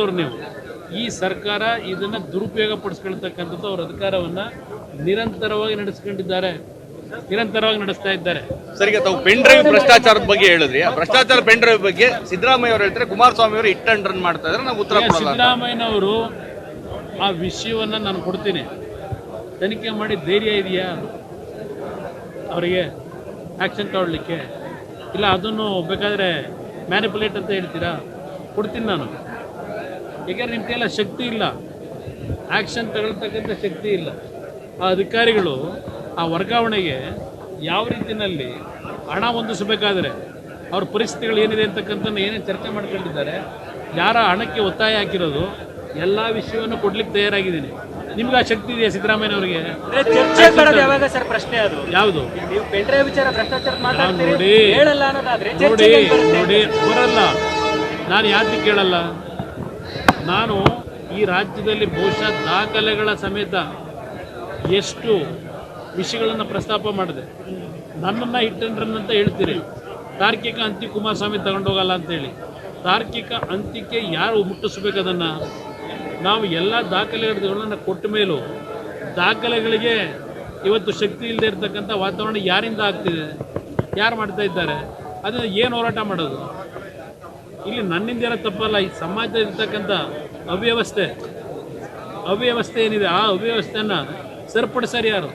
ಅವ್ರು ನೀವು. ಈ ಸರ್ಕಾರ ಇದನ್ನ ದುರುಪಯೋಗ ಪಡಿಸ್ಕೊಳ್ತಕ್ಕಂಥದ್ದು ಅವ್ರ ಅಧಿಕಾರವನ್ನ ನಿರಂತರವಾಗಿ ನಡೆಸ್ಕೊಂಡಿದ್ದಾರೆ. ನಿರಂತರವಾಗಿ ನಡೆಸ್ತಾ ಇದ್ದಾರೆ. ಸರಿಗೆ ತಾವು ಪೆನ್ ಡ್ರೈವ್ ಭ್ರಷ್ಟಾಚಾರದ ಬಗ್ಗೆ ಹೇಳಿದ್ರಿ. ಆ ಭ್ರಷ್ಟಾಚಾರ ಪೆನ್ ಡ್ರೈವ್ ಬಗ್ಗೆ ಸಿದ್ದರಾಮಯ್ಯ ಅವರು ಹೇಳ್ತಾರೆ ಕುಮಾರಸ್ವಾಮಿ ಅವರು ಹಿಟ್ ಅಂಡ್ ರನ್ ಮಾಡ್ತಾ ಇದ್ರೆ ನಾವು ಉತ್ತರ ಕೊಡಲ್ಲ. ಸಿದ್ದರಾಮಯ್ಯನವರು ಆ ವಿಷಯವನ್ನ ನಾನು ಕೊಡ್ತೀನಿ. ತನಿಖೆ ಮಾಡಿ ಧೈರ್ಯ ಇದೆಯಾ? ಅವರಿಗೆ ಆಕ್ಷನ್ ತಗೊಳ್ಳಿಕ್ಕೆ. ಇಲ್ಲ ಅದನ್ನು ಬೇಕಾದ್ರೆ ಮ್ಯಾನಿಪುಲೇಟ್ ಅಂತ ಹೇಳ್ತೀರಾ? ಕೊಡ್ತೀನಿ ನಾನು. ಯಾಕಂದ್ರೆ ನಿಮ್ಮ ಕೈಲ ಶಕ್ತಿ ಇಲ್ಲ. ಆ್ಯಕ್ಷನ್ ತಗೊಳ್ತಕ್ಕಂಥ ಶಕ್ತಿ ಇಲ್ಲ. ಆ ಅಧಿಕಾರಿಗಳು ಆ ವರ್ಗಾವಣೆಗೆ ಯಾವ ರೀತಿಯಲ್ಲಿ ಹಣ ಹೊಂದಿಸಬೇಕಾದ್ರೆ ಅವ್ರ ಪರಿಸ್ಥಿತಿಗಳು ಏನಿದೆ ಅಂತಕ್ಕಂಥದ್ದು ಏನೇನು ಚರ್ಚೆ ಮಾಡ್ಕೊಂಡಿದ್ದಾರೆ ಯಾರ ಹಣಕ್ಕೆ ಒತ್ತಾಯ ಹಾಕಿರೋದು ಎಲ್ಲ ವಿಷಯವನ್ನು ಕೊಡ್ಲಿಕ್ಕೆ ತಯಾರಾಗಿದ್ದೀನಿ. ನಿಮ್ಗೆ ಆ ಶಕ್ತಿ ಇದೆಯಾ ಸಿದ್ದರಾಮಯ್ಯನವರಿಗೆ ಚರ್ಚೆ ಬರೋದು ಯಾವಾಗ ಸರ್ ಪ್ರಶ್ನೆ ಅದು? ಯಾವುದು? ನೋಡಿ. ನೋಡಿ? ನೋಡಿ ಬರಲ್ಲ. ನಾನು ಯಾಕೆ ಕೇಳಲ್ಲ? ನಾನು ಈ ರಾಜ್ಯದಲ್ಲಿ ಬಹುಶಃ ದಾಖಲೆಗಳ ಸಮೇತ ಎಷ್ಟು ವಿಷಯಗಳನ್ನು ಪ್ರಸ್ತಾಪ ಮಾಡಿದೆ. ನನ್ನನ್ನು ಹಿಟ್ಟನ್ರನ್ ಅಂತ ಹೇಳ್ತೀರಿ. ತಾರ್ಕಿಕ ಅಂತ್ಯ ಕುಮಾರಸ್ವಾಮಿ ತಗೊಂಡೋಗಲ್ಲ ಅಂತೇಳಿ ತಾರ್ಕಿಕ ಅಂತ್ಯಕ್ಕೆ ಯಾರು ಮುಟ್ಟಿಸ್ಬೇಕು ಅದನ್ನು? ನಾವು ಎಲ್ಲ ದಾಖಲೆಗಳನ್ನು ಕೊಟ್ಟ ಮೇಲೂ ದಾಖಲೆಗಳಿಗೆ ಇವತ್ತು ಶಕ್ತಿ ಇಲ್ಲದೆ ಇರತಕ್ಕಂಥ ವಾತಾವರಣ ಯಾರಿಂದ ಆಗ್ತಿದೆ? ಯಾರು ಮಾಡ್ತಾ ಇದ್ದಾರೆ? ಅದನ್ನು ಏನು ಹೋರಾಟ ಮಾಡೋದು? ಇಲ್ಲಿ ನನ್ನಿಂದ ಏನೋ ತಪ್ಪಲ್ಲ ಈ ಸಮಾಜದಲ್ಲಿ ಇರ್ತಕ್ಕಂಥ ಅವ್ಯವಸ್ಥೆ. ಅವ್ಯವಸ್ಥೆ ಏನಿದೆ? ಆ ಅವ್ಯವಸ್ಥೆಯನ್ನು ಸರಿಪಡಿಸೋರು ಯಾರು?